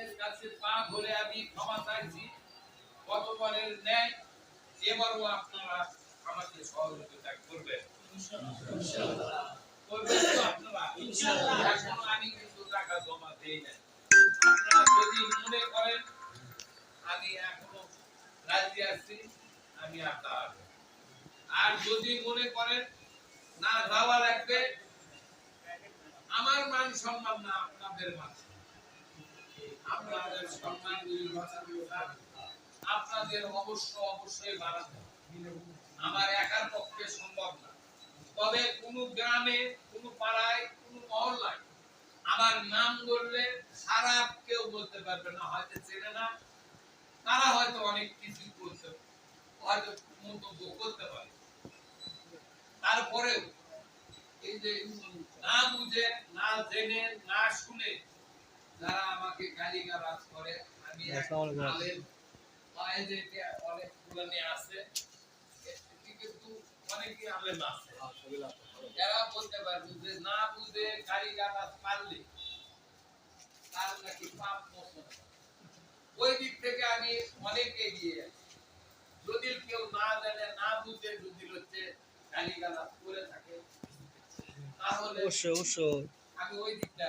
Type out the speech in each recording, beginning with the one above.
আপনাদের কাছে পা ধরে আমি ক্ষমা চাইছি। গতবারের ন্যায় এবারও আপনারা আমাকে সহযোগিতা করবেন। করবেন তো আপনারা? এখনও আমি কিন্তু টাকা জমা দেই নাই। আপনারা যদি মনে করেন আমি এখনও রাজি আছি আমি আপনার আর যদি মনে করেন না যাওয়া লাগবে আমার মান সম্মান না আপনাদের মান আপনাদের সম্মান আপনাদের অবশ্য অবশ্যই বাড়াতে আমার একার পক্ষে সম্ভব না। তবে কোন গ্রামে, কোন পাড়ায়, কোন মহল্লায় আমার নাম বললে কেউ বলতে পারবে না, হয়তো চেনে না। তারা হয়তো অনেক কিছু করতে হয়তো মন্তব্য করতে পারে। তারপরেও এই যে না বুঝে, না জেনে, না শুনে যারা আমাকে গালি গালাজ করে আমি এক আসসালামু আলাইকুম। আলেম পায়ে অনেক পুরানি আছে। কিন্তু অনেকই আলেম আছে। যারা বলতে পারবে যে না বুঝে গালি পারলে তার নাকি পাপ মোচন ওই দিক থেকে আমি অনেক এগিয়ে আছি। যদি কেউ না জানে না বুঝে যদি হচ্ছে গালি গালাজ করে থাকে তাহলে অবশ্যই অবশ্যই। আমি ওই দিকটা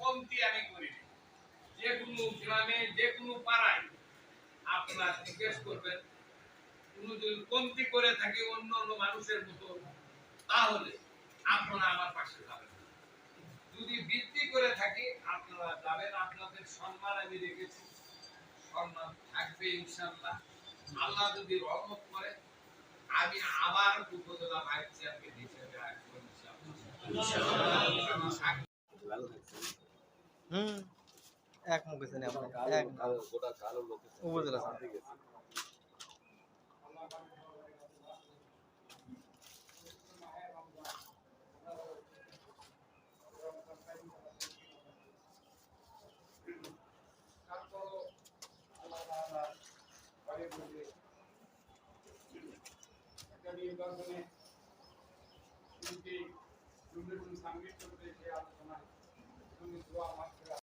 কমতি আমি করিনি যে কোনো গ্রামে, যে কোনো পাড়ায় আপনারা জিজ্ঞেস করবেন, কোনো যদি কমতি করে থাকি অন্য অন্য মানুষের মতো, তাহলে আপনারা আমার পাশে যাবেন। যদি বৃদ্ধি করে থাকি, আপনারা যাবেন। আপনাদের সম্মান আমি রেখেছি। সম্মান থাকবে ইনশাল্লাহ আল্লাহ যদি রহমত করে, আমি আবার উপজেলা ভাইস চেয়ারম্যান হিসেবে আসব ইনশাল্লাহ হুম। এক মুখ গেছে আপনি এক গোটা কালো লোক উপজেলা তারপরও আল্লাহ